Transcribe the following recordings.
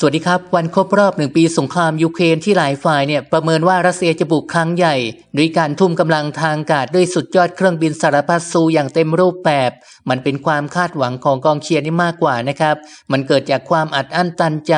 สวัสดีครับ วันครบรอบหนึ่งปีสงครามยูเครนที่หลายฝ่ายเนี่ยประเมินว่ารัสเซียจะบุกครั้งใหญ่ ด้วยการทุ่มกำลังทางอากาศด้วยสุดยอดเครื่องบินสารพัดซูอย่างเต็มรูปแบบ มันเป็นความคาดหวังของกองเชียร์นี่มากกว่านะครับ มันเกิดจากความอัดอั้นตันใจ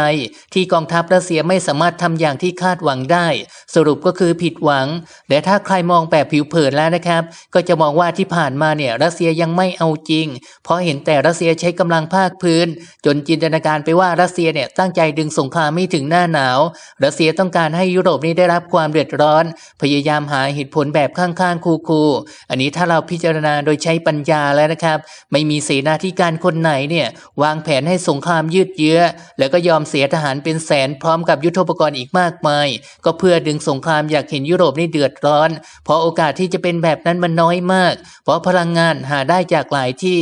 ที่กองทัพรัสเซียไม่สามารถทำอย่างที่คาดหวังได้ สรุปก็คือผิดหวังและถ้าใครมองแบบผิวเผินแล้วนะครับ ก็จะมองว่าที่ผ่านมาเนี่ยรัสเซียยังไม่เอาจริง เพราะเห็นแต่รัสเซียใช้กำลังภาคพื้น จนจินตนาการไปว่ารัสเซียเนี่ยตั้งใจดึงสงครามไม่ถึงหน้าหนาว รัสเซียต้องการให้ยุโรปนี้ได้รับความเดือดร้อน พยายามหาเหตุผลแบบข้างๆคูๆอันนี้ถ้าเราพิจารณาโดยใช้ปัญญาแล้วนะครับ ไม่มีเสนาธิการคนไหนเนี่ยวางแผนให้สงครามยืดเยื้อ แล้วก็ยอมเสียทหารเป็นแสนพร้อมกับยุทโธปกรณ์อีกมากมาย ก็เพื่อดึงสงครามอยากเห็นยุโรปนี่เดือดร้อน เพราะโอกาสที่จะเป็นแบบนั้นมันน้อยมาก เพราะพลังงานหาได้จากหลายที่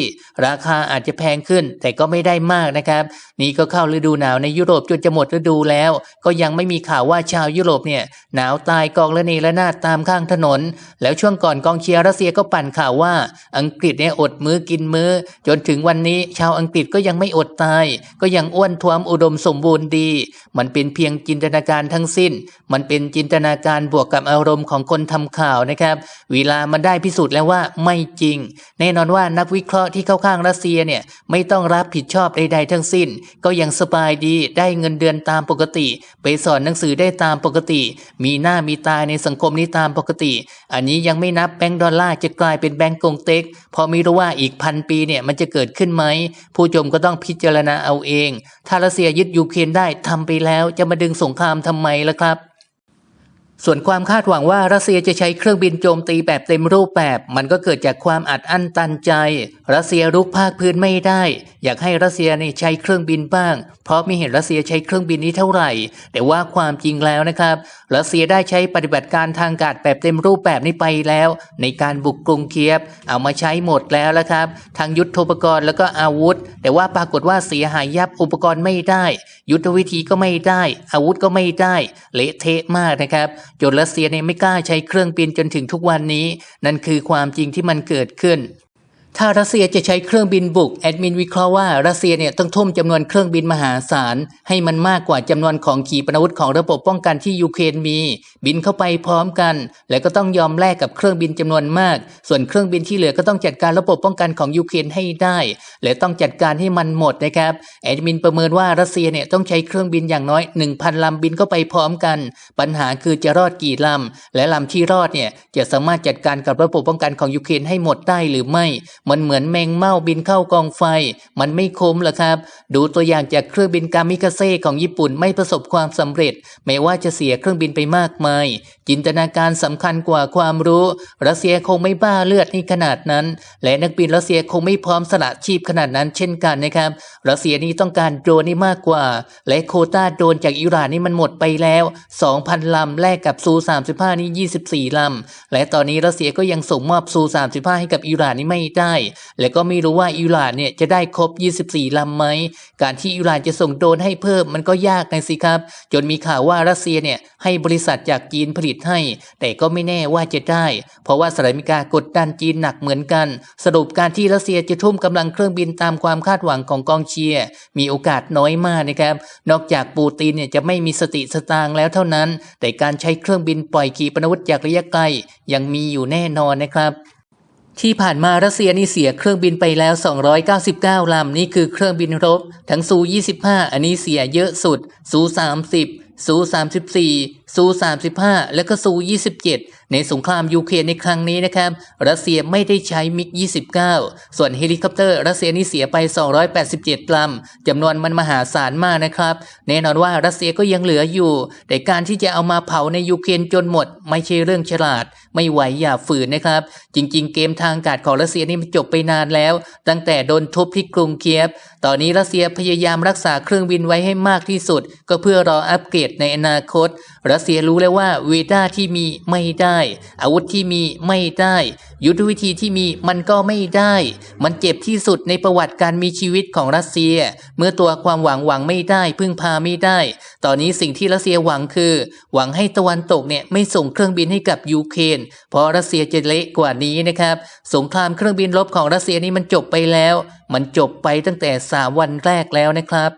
ราคาอาจจะแพงขึ้น แต่ก็ไม่ได้มากนะครับ นี่ก็เข้าฤดูหนาวในยุโรปจนจะหมดฤดูแล้ว ก็ยังไม่มีข่าวว่าชาวยุโรปเนี่ยหนาวตายกองละเนระนาดตามข้างถนน แล้วช่วงก่อนกองเชียร์รัสเซียก็ปั่นข่าวว่า อังกฤษเนี่ยอดมื้อกินมื้อ จนถึงวันนี้ชาวอังกฤษก็ยังไม่อดตาย ก็ยังอ้วนท้วมอุดมสมบูรณ์ดี มันเป็นเพียงจินตนาการทั้งสิ้น มันเป็นจินตนาการบวกกับอารมณ์ของคนทำข่าวนะครับเวลามันได้พิสูจน์แล้วว่าไม่จริง แน่นอนว่านักวิเคราะห์ที่เข้าข้างรัสเซียเนี่ยไม่ต้องรับผิดชอบใดๆทั้งสิ้น ก็ยังสบายดีได้ได้เงินเดือนตามปกติ ไปสอนหนังสือได้ตามปกติ มีหน้ามีตาในสังคมนี้ตามปกติ อันนี้ยังไม่นับแบงก์ดอลลาร์จะกลายเป็นแบงก์กงเต็กเพอไม่รู้ว่าอีกพันปีเนี่ยมันจะเกิดขึ้นไหม ผู้ชมก็ต้องพิจารณาเอาเอง ถ้ารัสเซียยึดยูเครนได้ทำไปแล้วจะมาดึงสงครามทำไมล่ะครับ ส่วนความคาดหวังว่ารัสเซียจะใช้เครื่องบินโจมตีแบบเต็มรูปแบบ มันก็เกิดจากความอัดอั้นตันใจ รัสเซียรุกภาคพื้นไม่ได้ อยากให้รัสเซียนี่ใช้เครื่องบินบ้าง เพราะไม่เห็นรัสเซียใช้เครื่องบินนี้เท่าไหร่ แต่ว่าความจริงแล้วนะครับรัสเซียได้ใช้ปฏิบัติการทางอากาศแบบเต็มรูปแบบนี้ไปแล้ว ในการบุกกรุงเคียบ เอามาใช้หมดแล้วละครับทางยุทโธปกรณ์แล้วก็อาวุธ แต่ว่าปรากฏว่าเสียหายยับอุปกรณ์ไม่ได้ ยุทธวิธีก็ไม่ได้ อาวุธก็ไม่ได้ เละเทะมากนะครับจนรัสเซียเนี่ยไม่กล้าใช้เครื่องบินจนถึงทุกวันนี้ นั่นคือความจริงที่มันเกิดขึ้น ถ้ารัสเซียจะใช้เครื่องบินบุก แอดมินวิเคราะห์ว่ารัสเซียเนี่ยต้องทุ่มจำนวนเครื่องบินมหาศาล ให้มันมากกว่าจำนวนของขีปนาวุธของระบบป้องกันที่ยูเครนมี บินเข้าไปพร้อมกัน และก็ต้องยอมแลกกับเครื่องบินจำนวนมาก ส่วนเครื่องบินที่เหลือก็ต้องจัดการระบบป้องกันของยูเครนให้ได้ และต้องจัดการให้มันหมดนะครับแอดมินประเมินว่ารัสเซียเนี่ยต้องใช้เครื่องบินอย่างน้อย 1,000ลำบินเข้าไปพร้อมกัน ปัญหาคือจะรอดกี่ลำและลำที่รอดเนี่ยจะสามารถจัดการกับระบบป้องกันของยูเครนให้หมดได้หรือไม่มันเหมือนแมงเม่าบินเข้ากองไฟ มันไม่คมหรอกครับ ดูตัวอย่างจากเครื่องบินกามิกาเซ่ของญี่ปุ่นไม่ประสบความสำเร็จแม้ว่าจะเสียเครื่องบินไปมากมาย จินตนาการสำคัญกว่าความรู้ รัสเซียคงไม่บ้าเลือดนี่ขนาดนั้น และนักบินรัสเซียคงไม่พร้อมสละชีพขนาดนั้นเช่นกันนะครับ รัสเซียนี่ต้องการโดรนนี่มากกว่า และโคต้าโดรนจากอิหร่านนี่มันหมดไปแล้ว 2,000 ลำแลกกับซู 35 นี่ 24 ลำ และตอนนี้รัสเซียก็ยังส่งมอบซู 35 ให้กับอิหร่านนี่ไม่ได้และก็ไม่รู้ว่าอิหร่านเนี่ยจะได้ครบ 24 ลำไหม การที่อิหร่านจะส่งโดรนให้เพิ่มมันก็ยากนะสิครับ จนมีข่าวว่ารัสเซียเนี่ยให้บริษัทจากจีนผลิตให้ แต่ก็ไม่แน่ว่าจะได้ เพราะว่าสหรัฐอเมริกากดดันจีนหนักเหมือนกัน สรุปการที่รัสเซียจะทุ่มกำลังเครื่องบินตามความคาดหวังของกองเชียร์มีโอกาสน้อยมากนะครับ นอกจากปูตินเนี่ยจะไม่มีสติสตางค์แล้วเท่านั้น แต่การใช้เครื่องบินปล่อยขีปนาวุธจากระยะไกลยังมีอยู่แน่นอนนะครับ ที่ผ่านมารัสเซียนี่เสียเครื่องบินไปแล้ว 299 ลำ นี่คือเครื่องบินรบ ทั้งซู 25 อันนี้เสียเยอะสุด ซู 30 ซู 34 ซู 35 แล้วก็ซู 27 ในสงครามยูเครนในครั้งนี้นะครับ รัสเซียไม่ได้ใช้มิก 29 ส่วนเฮลิคอปเตอร์รัสเซียนี่เสียไป 287ลำจำนวนมันมหาศาลมากนะครับ แน่นอนว่ารัสเซียก็ยังเหลืออยู่ แต่การที่จะเอามาเผาในยูเครนจนหมด ไม่ใช่เรื่องฉลาด ไม่ไหวอย่าฝืนนะครับ จริง ๆ เกมทางกาศของรัสเซียนี่มันจบไปนานแล้ว ตั้งแต่โดนทุบที่กรุงเคียฟ ตอนนี้รัสเซียพยายามรักษาเครื่องบินไว้ให้มากที่สุด ก็เพื่อรออัปเกรดในอนาคต รัสเซียรู้แล้วว่าเวด้าที่มีไม่ได้ อาวุธที่มีไม่ได้ ยุทธวิธีที่มีมันก็ไม่ได้ มันเจ็บที่สุดในประวัติการมีชีวิตของรัสเซีย เมื่อตัวความหวังหวังไม่ได้ พึ่งพาไม่ได้ ตอนนี้สิ่งที่รัสเซียหวังคือ หวังให้ตะวันตกเนี่ยไม่ส่งเครื่องบินให้กับยูเครนเพราะรัสเซียจะเละกว่านี้นะครับสงครามเครื่องบินรบของรัสเซียนี่มันจบไปแล้ว มันจบไปตั้งแต่สามวันแรกแล้วนะครับ